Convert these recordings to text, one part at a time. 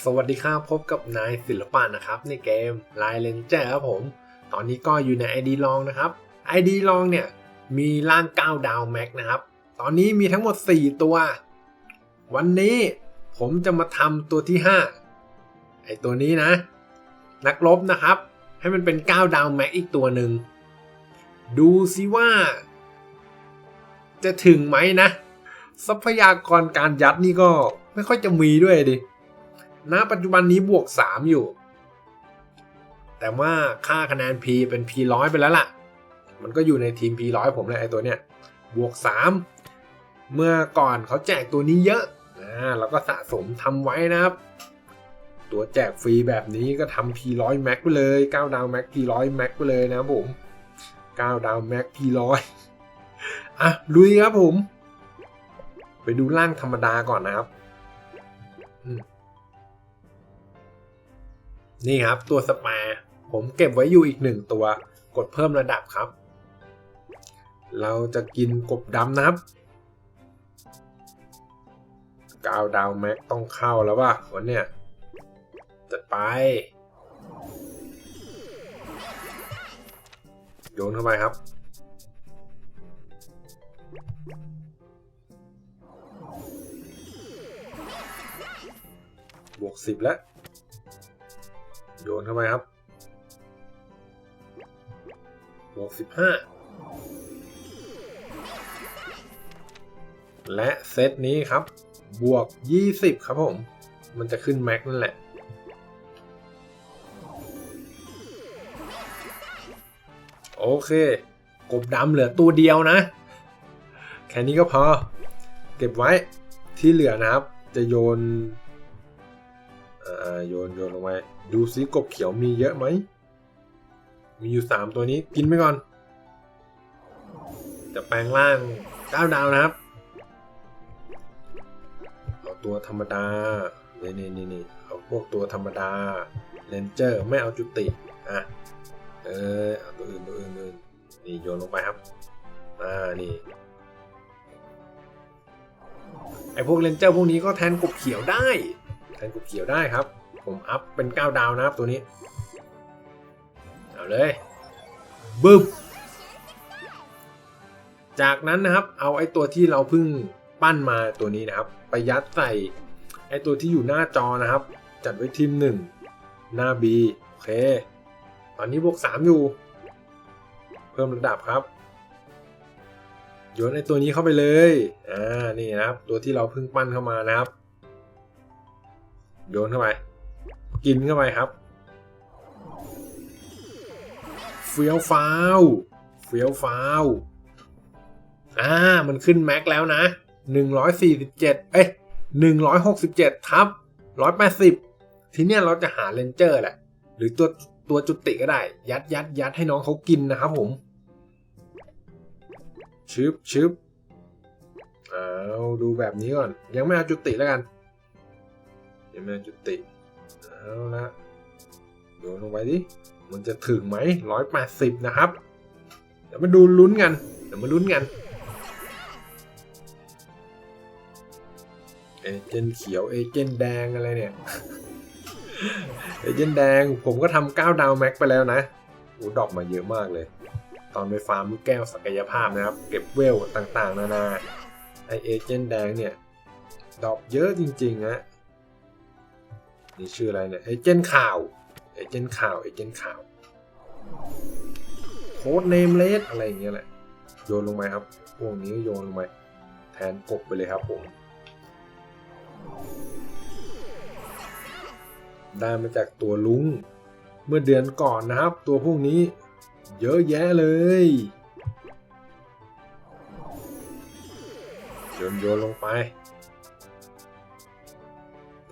สวัสดีครับพบกับนายศิลปะนะครับในเกม l ายเลนเจอร์ครับผม ตอนนี้ก็อยู่ใน ID ลองนะครับ ID ลองเนี่ย มีล่าง 9 ดาวแม็กนะครับ ตอนนี้มีทั้งหมด 4 ตัว วันนี้ผมจะมาทำตัวที่ 5 ไอตัวนี้นะ นักรบนะครับ ให้มันเป็น 9 ดาวแม็กอีกตัวหนึ่ง ดูซิว่า จะถึงไหมนะ ทรัพยากรการยัดนี่ก็ไม่ค่อยจะมีด้วยดิ ณปัจจุบันนี้บวก 3 อยู่ แต่ว่าค่าคะแนน P เป็น P ร้อยไปแล้วล่ะ มันก็อยู่ในทีม P ร้อยผมเลยไอตัวเนี้ย บวก 3 เมื่อก่อนเขาแจกตัวนี้เยอะนะเราก็สะสมทำไว้นะครับ ตัวแจกฟรีแบบนี้ก็ทำ P ร้อย Max ไปเลย 9 ดาว Max P ร้อย Max ไปเลยนะครับผม 9 ดาว Max P ร้อยอะลุยครับผม ไปดูร่างธรรมดาก่อนนะครับอืม นี่ครับตัวสแปร์ผมเก็บไว้อยู่อีกหนึ่งตัว กดเพิ่มระดับครับ เราจะกินกบดำนะครับกาวดาวแม็กต้องเข้าแล้วว่ะวันเนี้ยจัดไป โยนเข้าไปครับ บวกสิบแล้ว โยนเข้าไปครับบวกสิบห้าและเซตนี้ครับ บวก 20 ครับผม มันจะขึ้นแม็กนั่นแหละ โอเค กบดำเหลือตัวเดียวนะ แค่นี้ก็พอ เก็บไว้ที่เหลือนะครับ จะโยน โยนโยนลงไปดูซิกบเขียวมีเยอะไหม มีอยู่สามตัวนี้กินไปก่อน จะแปลงร่างเก้าดาวนะครับ เอาตัวธรรมดาเนี่นี่นี่นี่เอาพวกตัวธรรมดาเลนเจอร์ไม่เอาจุติอะเออเอาตัวอื่นตัวอื่นตัวอื่นนี่โยนลงไปครับอ่านี่ไอพวกเลนเจอร์พวกนี้ก็แทนกบเขียวได้ แทนกบเขียวได้ครับ ผมอัพเป็น 9 ดาวนะครับตัวนี้ เอาเลยบึ้มจากนั้นนะครับเอาไอ้ตัวที่เราเพิ่งปั้นมาตัวนี้นะครับ ไปยัดใส่ไอ้ตัวที่อยู่หน้าจอนะครับ จัดไว้ทีมหนึ่งหน้า B โอเค ตอนนี้บวก3อยู่ เพิ่มระดับครับโยนไอ้ตัวนี้เข้าไปเลย อ่า นี่นะครับ ตัวที่เราเพิ่งปั้นเข้ามานะครับ โยนเข้าไป กินเข้าไปครับ เฟี้ยวฟ้าวเฟี้ยวฟ้าวอ่า มันขึ้นแม็กแล้วนะ 147 เอ้ย167 ทับ 180 ทีเนี้ยเราจะหาเลนเจอร์แหละ หรือตัวตัวจุติก็ได้ ยัดยัดยัดให้น้องเขากินนะครับผม ชึบชึบเอาดูแบบนี้ก่อน ยังไม่เอาจุติแล้วกัน ยังไม่จุติเอาละโยนลงไปดิ มันจะถึงไหมร้อยแปดสิบนะครับ เดี๋ยวมาดูลุ้นกัน เดี๋ยวมาลุ้นกัน เอเจนเขียว เอเจนแดงอะไรเนี่ย เอเจนแดงผมก็ทำเก้าดาวแม็กไปแล้วนะโอ้ดอกมาเยอะมากเลย ตอนไปฟาร์มลูกแก้วศักยภาพนะครับ เก็บเวลต่างๆ นานา ไอเอเจนแดงเนี่ย ดอกเยอะจริงๆนะ นี่ชื่ออะไรเนี่ยเอเจนต์ข่าวเอเจนต์ข่าวเอเจนต์ข่าวโค้ดเนมเลสอะไรอย่างเงี้ยแหละ โยนลงไปครับ พวกนี้โยนลงไปแทนกบไปเลยครับผม ได้มาจากตัวลุง เมื่อเดือนก่อนนะครับ ตัวพวกนี้เยอะแยะเลยโยนโยนลงไป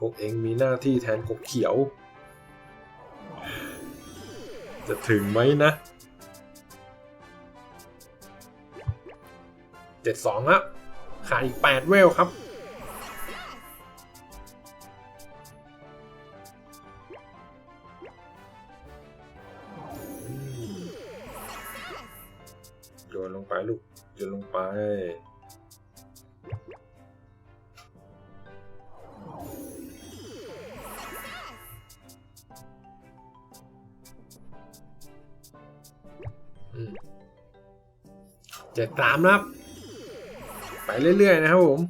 พวกเองมีหน้าที่แทนกบเขียว จะถึงไหมนะเจ็ดสองครับขาดอีกแปดเวลครับ เจ็ดสามนะครับ ไปเรื่อย ๆ นะครับผม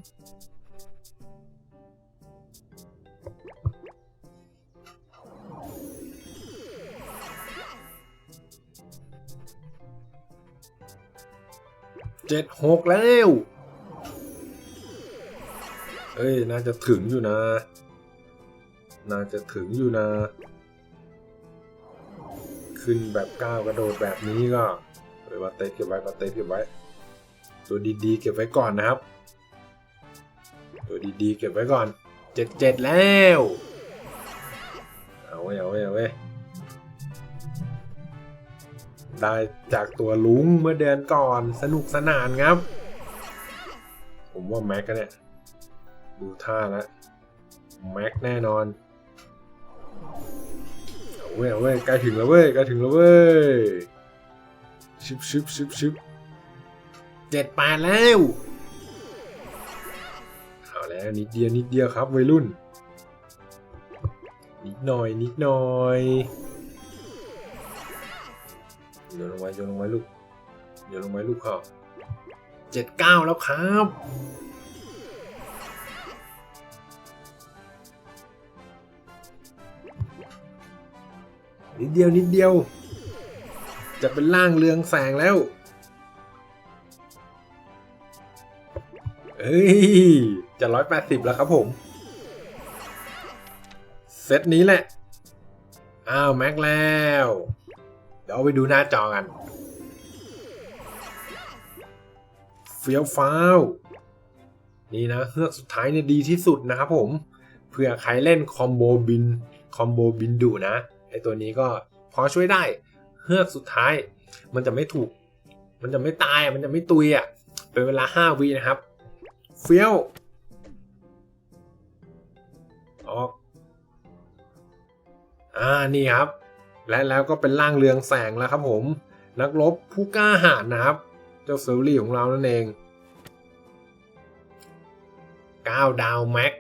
เจ็ดหกแล้ว เอ้ย น่าจะถึงอยู่นะ น่าจะถึงอยู่นะ ขึ้นแบบก้าวกระโดดแบบนี้ก็ เอ้ยมาเตะเก็บไว้มาเตะเก็บไว้ ตัวดีๆเก็บไว้ก่อนนะครับ ตัวดีๆเก็บไว้ก่อนเจ็ดเจ็ดแล้ว เอาไว้ยเอาไว้ยเอาไว้ยได้จากตัวลุงเมื่อเดือนก่อนสนุกสนานครับ ผมว่าแม็กก็เนี่ยดูท่าแล้วแม็กแน่นอนเอาเว้ยเอาเว้ยใกล้ถึงแล้วเว้ยใกล้ถึงแล้วเว้ย บชิบชิบชิบเจ็ดแปดแล้วเอาแล้วนิดเดียวนิดเดียวครับวัยรุ่น นิดหน่อยนิดหน่อยโยนลงไว้โยนลงไว้ลูกโยนลงไว้ลูกเขาเจ็ดเก้าแล้วครับนิดเดียวนิดเดียว จะเป็นร่างเรืองแสงแล้วเฮ้ย จะร้อยแปดสิบแล้วครับผม เซตนี้แหละ อ้าว แม็กแล้ว เดี๋ยวไปดูหน้าจอกันเฟี้ยวฟ้าว นี่นะเฮือกสุดท้ายเนี่ยดีที่สุดนะครับผมเผื่อใครเล่นคอมโบบิน คอมโบบินดุนะ ไอตัวนี้ก็พอช่วยได้ ฮือกสุดท้าย มันจะไม่ถูก มันจะไม่ตายมันจะไม่ตุยอะเป็นเวลาห้าวินะครับ เฟี้ยว ออก อ่า นี่ครับ และแล้วก็เป็นร่างเรืองแสงแล้วครับผม นักรบผู้กล้าหาญนะครับ เจ้าเซลลี่ของเรานั่นเอง 9 ดาวแม็ก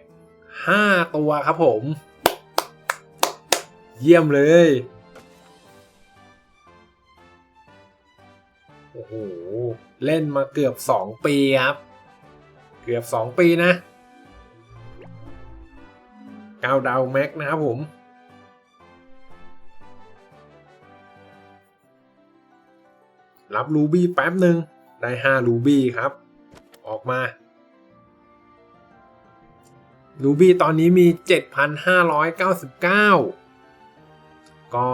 5ตัวครับผม เยี่ยมเลย อ้โห เล่นมาเกือบ 2 ปีครับ เกือบ 2 ปีนะ9ดาวแม็กนะครับผมรับรูบี้แป๊บหนึ่งได้ 5 รูบี้ครับ ออกมา รูบี้ตอนนี้มี 7,599 ก็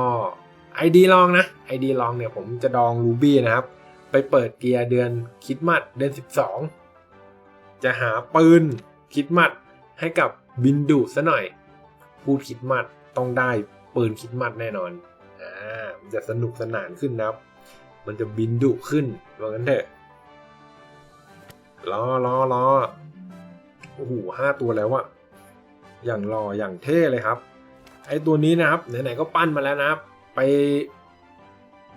ID ลองนะ ID ลองเนี่ยผมจะดองรูบี้นะครับ ไปเปิดเกียร์เดือนคิดมัดเดือน 12 จะหาปืนคิดมัดให้กับบินดุซะหน่อยพูดคิดมัดต้องได้ปืนคิดมัดแน่นอนอ่ามันจะสนุกสนานขึ้นนะครับมันจะบินดุขึ้นว่างั้นเถอะรอรอรอโอ้โหห้าตัวแล้วอะอย่างรออย่างเท่เลยครับ ไอตัวนี้นะครับไหนๆก็ปั้นมาแล้วนะครับ ไป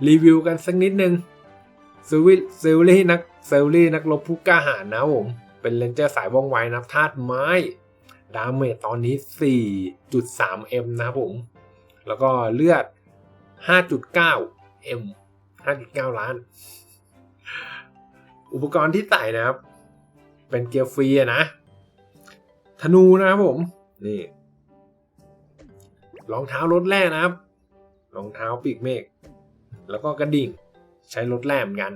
รีวิวกันสักนิดนึง ซิลวิเซลลี่นักเซลลี่นักรบผู้กล้าหาญนะผม เป็นเลนเจอร์สายว่องไวนับธาตุไม้ ดาเมจตอนนี้ 4.3m นะครับผม แล้วก็เลือด 5.9m 5.9 ล้าน อุปกรณ์ที่ใส่นะครับ เป็นเกียร์ฟรีนะ ธนูนะครับผม นี่รองเท้ารถแร่นะครับ รองเท้าปีกเมฆ แล้วก็กระดิ่ง ใช้รถแร่เหมือนกัน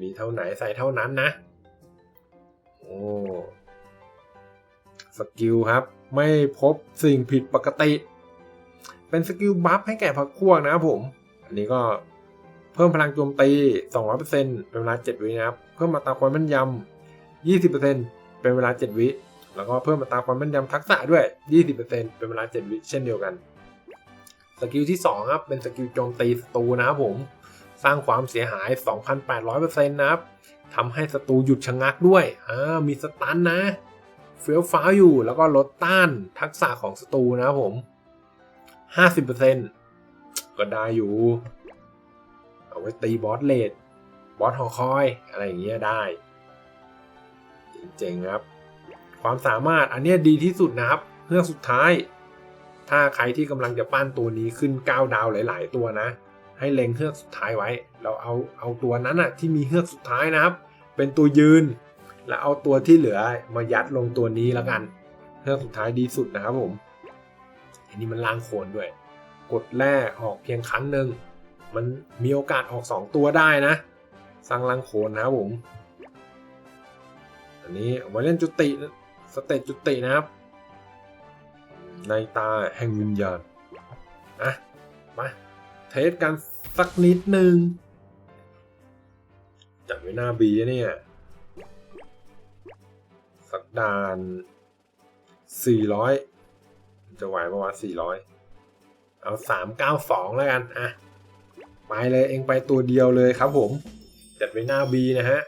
มีเท่าไหนใส่เท่านั้นนะ โอ้สกิลครับ ไม่พบสิ่งผิดปกติ เป็นสกิลบัฟให้แก่พักพวกนะครับผม อันนี้ก็เพิ่มพลังโจมตี 200%เป็นเวลา 7 วินะครับ เพิ่มมาตราความแม่นยำ 20%เป็นเวลา 7 วิ แล้วก็เพิ่มมาตราความแม่นยำทักษะด้วย 20%เป็นเวลา 7 วิ เช่นเดียวกัน สกิลที่2ครับเป็นสกิลโจมตีศัตรูนะครับผมสร้างความเสียหาย 2,800%นะครับทำให้ศัตรูหยุดชะงักด้วยอ่ามีสตันนะเฟี้ยวฟ้าอยู่แล้วก็ลดต้านทักษะของศัตรูนะครับผม 50%ก็ได้อยู่ เอาไว้ตีบอสเลดบอสหอคอย อะไรอย่างเงี้ยได้ เจ๋งครับ ความสามารถอันนี้ดีที่สุดนะครับเรื่องสุดท้าย ถ้าใครที่กำลังจะปั้นตัวนี้ขึ้น9ดาวหลาย ๆ ตัวนะ ให้เล็งเฮือกสุดท้ายไว้ เราเอาเอาตัวนั้นอะที่มีเฮือกสุดท้ายนะครับ เป็นตัวยืน แล้วเอาตัวที่เหลือมายัดลงตัวนี้แล้วกัน เฮือกสุดท้ายดีสุดนะครับผม อันนี้มันล่างโคนด้วย กดแร่ออกเพียงครั้งหนึ่งมันมีโอกาสออก 2 ตัวได้นะ สร้างล่างโคนนะครับผม อันนี้มาเล่นจุติสเตจจุตินะครับ ในตาแห่งวิญญาณอะมาเทสกันสักนิดหนึ่งจับไว้หน้าบีเนี่ย สักดานสี่ร้อยจะไหวประมาณสี่ร้อยเอาสามเก้าสองแล้วกัน อะ ไปเลยเองไปตัวเดียวเลยครับผม จัดไว้หน้าบีนะฮะ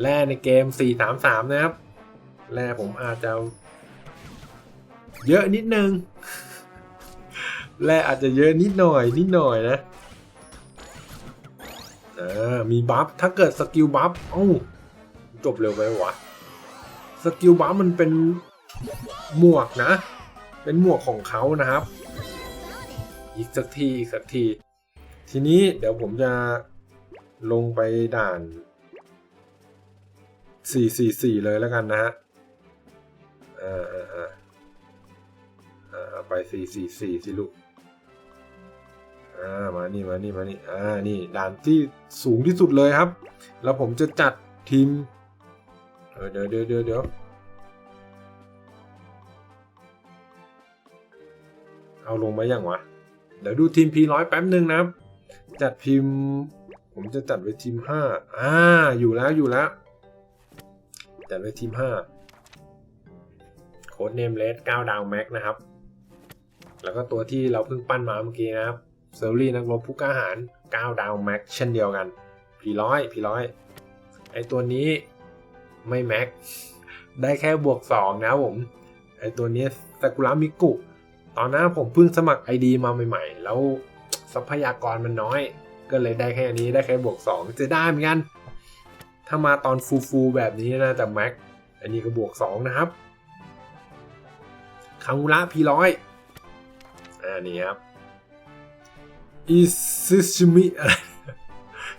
แร่ในเกม 433 นะครับ แร่ผมอาจจะ เยอะนิดนึง แร่อาจจะเยอะนิดหน่อย นิดหน่อยนะอ่ามีบัฟ ถ้าเกิดสกิลบัฟเอ้าจบเร็วไปวะ สกิลบัฟมันเป็นหมวกนะ เป็นหมวกของเขานะครับ อีกสักที อีกสักที ทีนี้เดี๋ยวผมจะลงไปด่านสี่สี่สี่เลยแล้วกันนะฮะ อ่าอ่าอ่าอ่าไปสี่สี่สี่สิลูกอ่ามานี่มานี่มานี่อ่านี่ด่านที่สูงที่สุดเลยครับ แล้วผมจะจัดทีมเดี๋ยวเดี๋ยวเดี๋ยวเดี๋ยวเอาลงมาย่างวะ เดี๋ยวดูทีม P100 แป๊บหนึ่งนะครับ จัดพิมพ์ ผมจะจัดไว้ทีม5อ่า อยู่แล้วอยู่แล้ว จัดไว้ทีม5 โค้ดเนมเลส9ดาวแม็กนะครับ แล้วก็ตัวที่เราเพิ่งปั้นมาเมื่อกี้นะครับเซอร์รี่นักรบผู้กล้าหาญ9ดาวแม็กเช่นเดียวกันพีร้อยพีร้อยไอตัวนี้ไม่แม็กได้แค่บวก 2 นะผมไอตัวนี้ซากุระมิกุตอนนั้นผมเพิ่งสมัคร ID มาใหม่ๆ แล้วทรัพยากรมันน้อย ก็เลยได้แค่นี้ได้แค่บวก 2 จะได้เหมือนกัน ถ้ามาตอนฟูฟูแบบนี้น่าจะแม็กอันนี้ก็บวก 2 นะครับ คังุระพีร้อยอ่านี่ครับอิซิชิมิ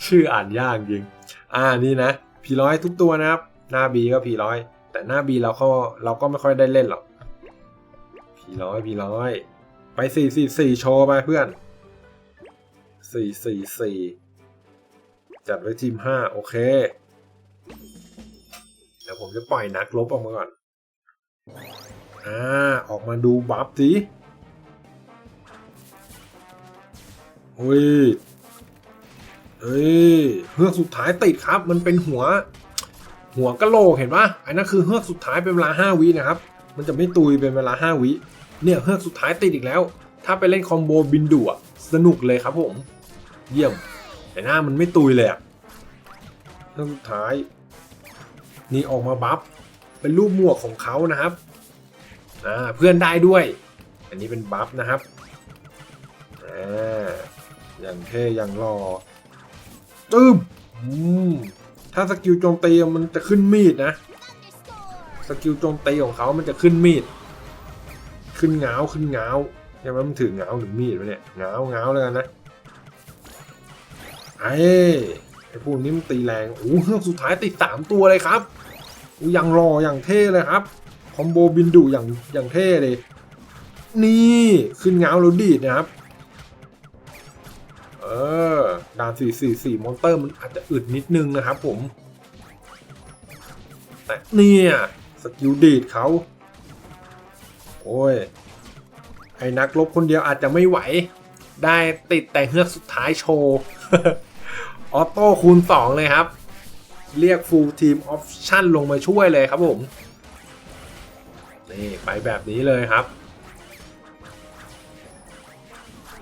ชื่ออ่านยากจริง อ่านี่นะพีร้อยทุกตัวนะครับ หน้าบีก็พีร้อยแต่หน้าบีเราก็เราก็ไม่ค่อยได้เล่นหรอกพีร้อยพีร้อยไปสี่สี่สี่โชว์ไปเพื่อนสี่สี่สี่จัดไว้ทีมห้าโอเค เดี๋ยวผมจะปล่อยนักลบออกมาก่อน อ่า ออกมาดูบัฟสิเฮ้ยเฮ้ยเฮือกสุดท้ายติดครับ มันเป็นหัว หัวกะโหลกเห็นปะอันนั้นคือเฮือกสุดท้ายเป็นเวลาห้าวินะครับ มันจะไม่ตุยเป็นเวลาห้าวิเนี่ยเฮือกสุดท้ายติดอีกแล้ว ถ้าไปเล่นคอมโบบินดุอะสนุกเลยครับผม เยี่ยม แต่หน้ามันไม่ตุยเลยอะเฮือกสุดท้าย นี่ออกมาบัฟเป็นรูปหมวกของเขานะครับ เพื่อนได้ด้วย อันนี้เป็นบัฟนะครับอ่าอย่างเท่อย่างรอตึ้มอืมถ้าสกิลโจมตีมันจะขึ้นมีดนะ สกิลโจมตีของเขามันจะขึ้นมีด ขึ้นเงาขึ้นเงาใช่ไหมมันถือเงาหรือมีดวะเนี่ยเงาเงาเลยกันนะไอ้ไอ้พวกนี้มันตีแรงโอ้โหเฮือกสุดท้ายติดสามตัวเลยครับอยังรออย่างเท่เลยครับ คอมโบบินดุอย่างอย่างเท่เลย นี่ขึ้นเงาแล้วดีดนะครับ เออดานสี่สี่สี่มอนเตอร์มันอาจจะอึดนิดนึงนะครับผม แต่เนี่ยสกิลดีดเขาโอ้ย ไอ้นักลบคนเดียวอาจจะไม่ไหว ได้ติดแต่เฮือกสุดท้ายโชว์ ออโต้คูณ 2 เลยครับ เรียก Full Team Option ลงมาช่วยเลยครับผม นี่ไปแบบนี้เลยครับ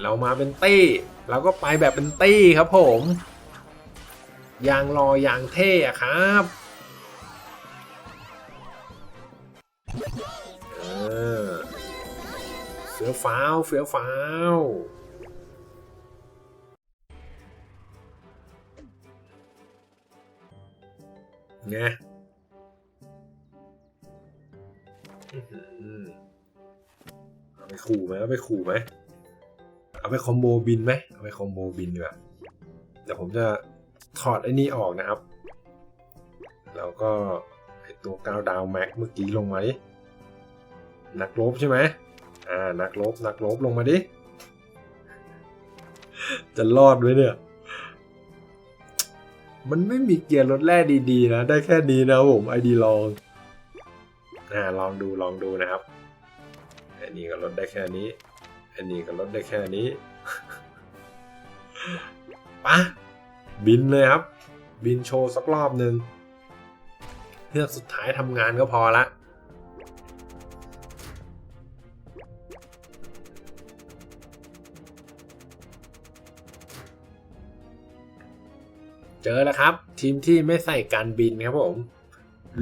เรามาเป็นตี้เราก็ไปแบบเป็นตี้ครับผมยางรอยางเท่อะครับเออเฟี้ยวฟ้าวเฟี้ยวฟ้าวไงอื้ เอาไปขู่ไหมเอาไปขู่ไหมเอาไปคอมโบบินไหมเอาไปคอมโบบินดีกว่าเดี๋ยวผมจะถอดไอ้นี่ออกนะครับ แล้วก็ไอตัวกาวดาวแม็กเมื่อกี้ลงมาดินักลบใช่ไหมอ่านักลบนักลบลงมาดิจะรอดไหมเนี่ย มันไม่มีเกียร์รถแร่ดีๆนะ ได้แค่นี้นะผมไอดีลอง อ่าลองดูลองดูนะครับ อันนี้ก็ลดได้แค่นี้ อันนี้ก็ลดได้แค่นี้ปะบินเลยครับ บินโชว์สักรอบหนึ่งเพื่อสุดท้ายทำงานก็พอละเจอแล้วครับ ทีมที่ไม่ใส่การบินครับผม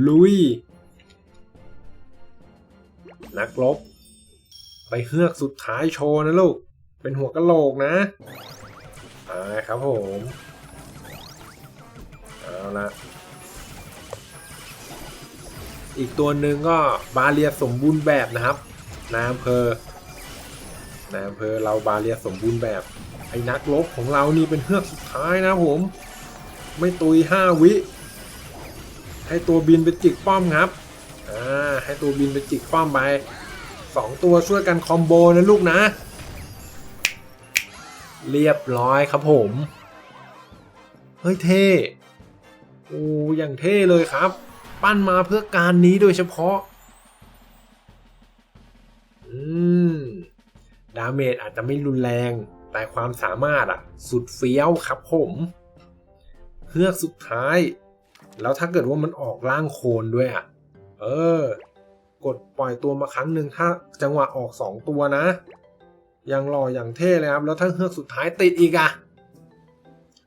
ลุย นักรบไปเฮือกสุดท้ายโชว์นะลูก เป็นหัวกะโหลกนะไปครับผม เอาละอีกตัวหนึ่งก็บาเรียสมบูรณ์แบบนะครับนายอำเภอนายอำเภอเราบาเรียสมบูรณ์แบบ ไอ้นักรบของเรานี่เป็นเฮือกสุดท้ายนะผม ไม่ตุยห้าวิ ให้ตัวบินไปจิกป้อมครับ ให้ตัวบินไปจิกป้อมไปสองตัวช่วยกันคอมโบนะลูกนะ เรียบร้อยครับผม เฮ้ยเท่โอ้อย่างเท่เลยครับ ปั้นมาเพื่อการนี้โดยเฉพาะ อืม ดาเมจอาจจะไม่รุนแรง แต่ความสามารถอะสุดเฟี้ยวครับผมเฮือกสุดท้าย แล้วถ้าเกิดว่ามันออกร่างโคลนด้วยอะเออ กดปล่อยตัวมาครั้งหนึ่งถ้าจังหวะออกสองตัวนะ ยังหล่ออย่างเท่เลยครับ แล้วถ้าเฮือกสุดท้ายติดอีกอะ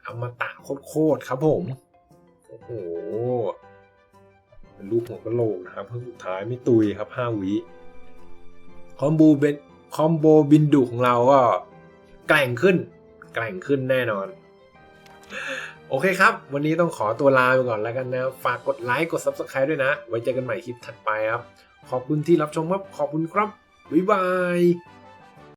เอามาตะโคตรครับผม โอ้โหเป็นลูกหัวกะโหลกนะครับเฮือกสุดท้ายไม่ตุยครับห้าวิคอมโบเบนคอมโบบินดุของเราก็แกร่งขึ้น แกร่งขึ้นแน่นอนโอเคครับ วันนี้ต้องขอตัวลาไปก่อนแล้วกันนะ ฝากกดไลค์ กด Subscribe ด้วยนะ ไว้เจอกันใหม่คลิปถัดไปครับ ขอบคุณที่รับชมครับ ขอบคุณครับ บ๊ายบาย